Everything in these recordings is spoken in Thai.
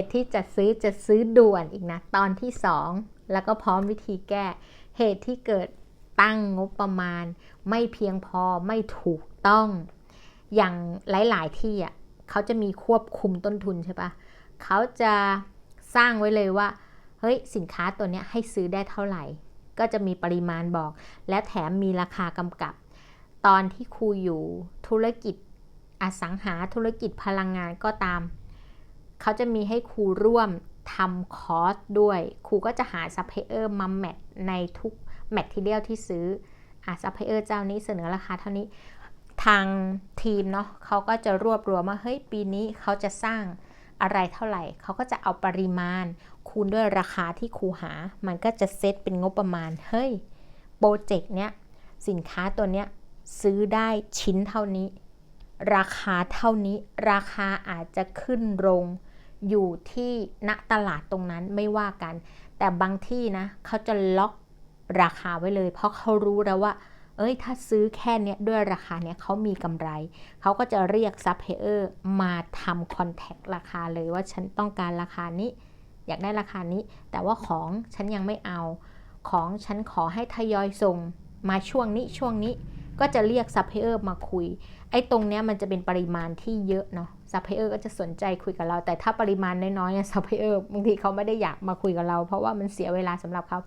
ตุที่จะซื้อจะซื้อด่วนอีกนะ ตอนที่สองแล้วก็พร้อมวิธีแก้ เหตุที่เกิดตั้งงบประมาณ ไม่เพียงพอไม่ถูกต้อง อย่างหลาย ๆ ที่อะเขาจะมีควบคุมต้นทุนใช่ปะเขาจะสร้างไว้เลยว่า เฮ้ย สินค้าตัวเนี้ยให้ซื้อได้เท่าไหร่ ก็จะมีปริมาณบอก และแถมมีราคากำกับ ตอนที่ครูอยู่ธุรกิจอสังหาธุรกิจพลังงานก็ตาม เขาจะมีให้ครูร่วมทำคอร์สด้วย ครูก็จะหาซัพพลายเออร์มาแมทในทุกแมททีเดียลที่ซื้ออาซัพพลายเออร์เจ้านี้เสนอราคาเท่านี้ทางทีมเนาะเขาก็จะรวบรวมว่าเฮ้ยปีนี้เขาจะสร้างอะไรเท่าไหร่ เขาก็จะเอาปริมาณ คูณด้วยราคาที่ครูหา มันก็จะเซตเป็นงบประมาณ เฮ้ยโปรเจกต์เนี้ยสินค้าตัวเนี้ยซื้อได้ชิ้นเท่านี้ ราคาเท่านี้ ราคาอาจจะขึ้นลง อยู่ที่ณตลาดตรงนั้นไม่ว่ากัน แต่บางที่นะเขาจะล็อกราคาไว้เลย เพราะเขารู้แล้วว่า เอ้ย ถ้าซื้อแค่เนี้ยด้วยราคาเนี้ยเขามีกำไร เขาก็จะเรียกซัพพลายเออร์มาทำคอนแทคราคาเลยว่าฉันต้องการราคานี้ อยากได้ราคานี้ แต่ว่าของฉันยังไม่เอา ของฉันขอให้ทยอยส่งมาช่วงนี้ช่วงนี้ ก็จะเรียกซัพพลายเออร์มาคุย ไอ้ตรงเนี้ยมันจะเป็นปริมาณที่เยอะเนาะซัพพลายเออร์ก็จะสนใจคุยกับเรา แต่ถ้าปริมาณน้อยๆซัพพลายเออร์บางทีเขาไม่ได้อยากมาคุยกับเรา เพราะว่ามันเสียเวลาสำหรับเขา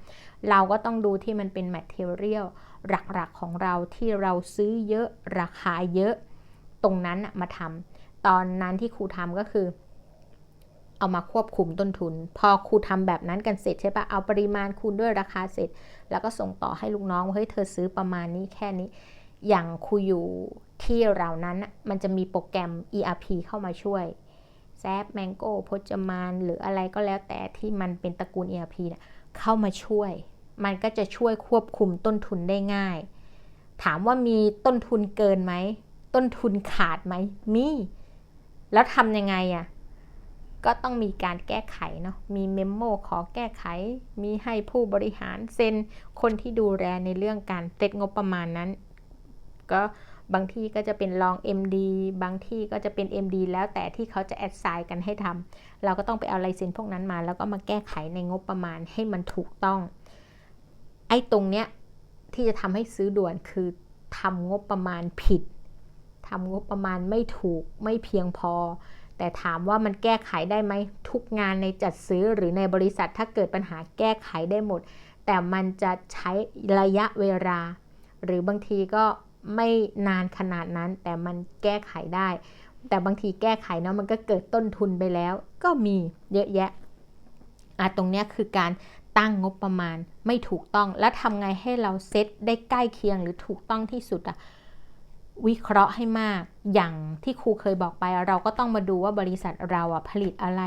เราก็ต้องดูที่มันเป็นแมทเทอเรียลหลักๆของเราที่เราซื้อเยอะราคาเยอะ ตรงนั้นมาทำตอนนั้นที่ครูทำก็คือเอามาควบคุมต้นทุน พอครูทำแบบนั้นกันเสร็จใช่ปะเอาปริมาณคูณด้วยราคาเสร็จ แล้วก็ส่งต่อให้ลูกน้องเฮ้ยเธอซื้อประมาณนี้แค่นี้ อย่างครูอยู่ที่เรานั้นมันจะมีโปรแกรม ERP เข้ามาช่วยแซฟแมงโก้พจมานหรืออะไรก็แล้วแต่ที่มันเป็นตระกูล ERP เนี่ยเข้ามาช่วย มันก็จะช่วยควบคุมต้นทุนได้ง่าย ถามว่ามีต้นทุนเกินไหม ต้นทุนขาดไหมมี แล้วทำยังไงอะ่ะก็ต้องมีการแก้ไขเนาะ มีเมมโมขอแก้ไข มีให้ผู้บริหารเซ็น คนที่ดูแลในเรื่องการเซตงบประมาณนั้น ก็บางที่ก็จะเป็นรอง MD บางที่ก็จะเป็น MD แล้วแต่ที่เขาจะแอดไซน์กันให้ทำเราก็ต้องไปเอาลายเซ็นพวกนั้นมา แล้วก็มาแก้ไขในงบประมาณให้มันถูกต้อง ไอ้ตรงเนี้ยที่จะทำให้ซื้อด่วนคือทำงบประมาณผิดทำงบประมาณไม่ถูกไม่เพียงพอ แต่ถามว่ามันแก้ไขได้ไหมทุกงานในจัดซื้อหรือในบริษัทถ้าเกิดปัญหาแก้ไขได้หมด แต่มันจะใช้ระยะเวลา หรือบางทีก็ ไม่นานขนาดนั้น แต่มันแก้ไขได้ แต่บางทีแก้ไขเนาะมันก็เกิดต้นทุนไปแล้ว ก็มีเยอะแยะอะตรงเนี้ยคือการตั้งงบประมาณไม่ถูกต้อง แล้วทำไงให้เราเซตได้ใกล้เคียงหรือถูกต้องที่สุดอะวิเคราะห์ให้มากอย่างที่ครูเคยบอกไป เราก็ต้องมาดูว่าบริษัทเราอะผลิตอะไร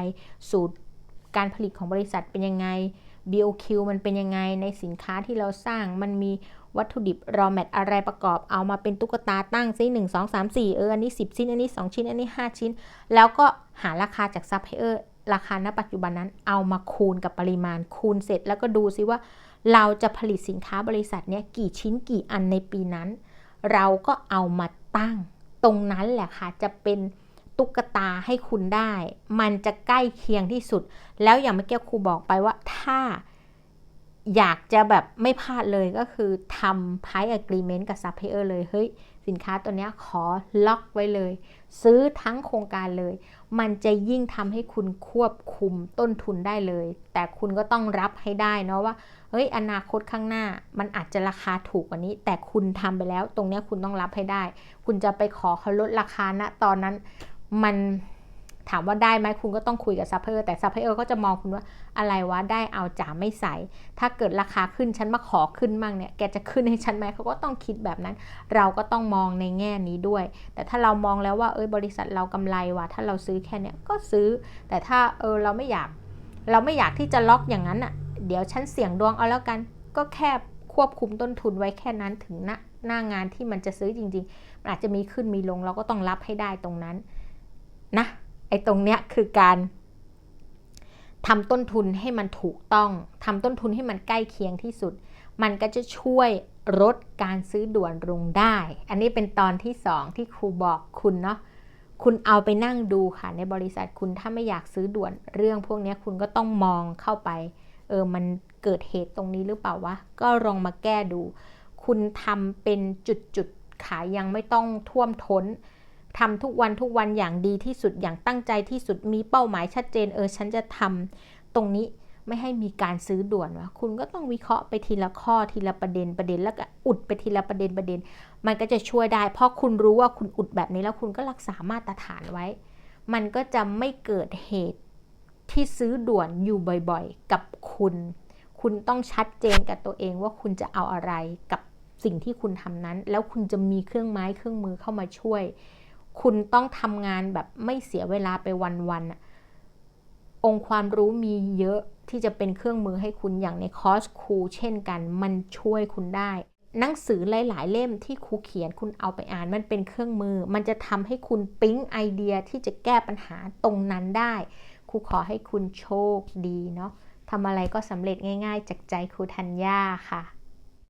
สูตรการผลิตของบริษัทเป็นยังไง BOQ มันเป็นยังไงในสินค้าที่เราสร้างมันมี วัตถุดิบรอแมทอะไรประกอบเอามาเป็นตุ๊กตาตั้งซิหนึ่งสองสามสี่เอออันนี้10ชิ้น อันนี้2ชิ้น อันนี้5ชิ้น แล้วก็หาราคาจากซัพพลายเออร์ราคาณปัจจุบันนั้นเอามาคูณกับปริมาณคูณเสร็จ แล้วก็ดูซิว่า เราจะผลิตสินค้าบริษัทเนี้ยกี่ชิ้นกี่อันในปีนั้น เราก็เอามาตั้ง ตรงนั้นแหละค่ะจะเป็นตุ๊กตาให้คุณได้ มันจะใกล้เคียงที่สุด แล้วอย่างเมื่อกี้ครูบอกไปว่าถ้า อยากจะแบบไม่พลาดเลยก็คือทำ price agreement กับ supplier เลย เฮ้ย สินค้าตัวนี้ขอล็อกไว้เลย ซื้อทั้งโครงการเลย มันจะยิ่งทำให้คุณควบคุมต้นทุนได้เลย แต่คุณก็ต้องรับให้ได้เนาะว่า เฮ้ย อนาคตข้างหน้า มันอาจจะราคาถูกกว่านี้ แต่คุณทำไปแล้ว ตรงนี้คุณต้องรับให้ได้ คุณจะไปขอเขาลดราคาณนะตอนนั้นมัน ถามว่าได้ไหมคุณก็ต้องคุยกับซัพพลายเออร์แต่ซัพพลายเออร์ก็จะมองคุณว่าอะไรวะได้เอาจ่าไม่ใส่ ถ้าเกิดราคาขึ้นฉันมาขอขึ้นมั่งเนี่ยแกจะขึ้นให้ฉันไหมเขาก็ต้องคิดแบบนั้น เราก็ต้องมองในแง่นี้ด้วย แต่ถ้าเรามองแล้วว่าเอ้ยบริษัทเรากำไรว่ะถ้าเราซื้อแค่เนี้ยก็ซื้อ แต่ถ้าเออเราไม่อยาก เราไม่อยากที่จะล็อกอย่างนั้นอะเดี๋ยวฉันเสี่ยงดวงเอาแล้วกันก็แค่ควบคุมต้นทุนไว้แค่นั้นถึงหน้าหน้างานที่มันจะซื้อจริงๆมันอาจจะมีขึ้นมีลงเราก็ต้องรับให้ได้ตรงนั้นนะ ไอ้ตรงเนี้ยคือการทำต้นทุนให้มันถูกต้องทำต้นทุนให้มันใกล้เคียงที่สุด มันก็จะช่วยลดการซื้อด่วนลงได้ อันนี้เป็นตอนที่สองที่ครูบอกคุณเนาะคุณเอาไปนั่งดูค่ะ ในบริษัทคุณถ้าไม่อยากซื้อด่วนเรื่องพวกนี้คุณก็ต้องมองเข้าไป เออมันเกิดเหตุตรงนี้หรือเปล่าวะ ก็ลองมาแก้ดู คุณทำเป็นจุดๆขายยังไม่ต้องท่วมท้น ทำทุกวันทุกวันอย่างดีที่สุดอย่างตั้งใจที่สุดมีเป้าหมายชัดเจนเออฉันจะทำตรงนี้ไม่ให้มีการซื้อด่วนวะคุณก็ต้องวิเคราะห์ไปทีละข้อทีละประเด็นประเด็นแล้วก็อุดไปทีละประเด็นประเด็น มันก็จะช่วยได้ เพราะคุณรู้ว่าคุณอุดแบบนี้แล้วคุณก็รักษามาตรฐานไว้ มันก็จะไม่เกิดเหตุที่ซื้อด่วนอยู่บ่อยๆ กับคุณ คุณต้องชัดเจนกับตัวเองว่าคุณจะเอาอะไรกับสิ่งที่คุณทำนั้น แล้วคุณจะมีเครื่องไม้เครื่องมือเข้ามาช่วย คุณต้องทำงานแบบไม่เสียเวลาไปวันๆอะองค์ความรู้มีเยอะที่จะเป็นเครื่องมือให้คุณอย่างในคอร์สครูเช่นกัน มันช่วยคุณได้ หนังสือหลาย ๆ เล่มที่ครูเขียนคุณเอาไปอ่านมันเป็นเครื่องมือ มันจะทำให้คุณปิ๊งไอเดียที่จะแก้ปัญหาตรงนั้นได้ครูขอให้คุณโชคดีเนาะทำอะไรก็สำเร็จง่าย ๆ จากใจครูธัญญาค่ะ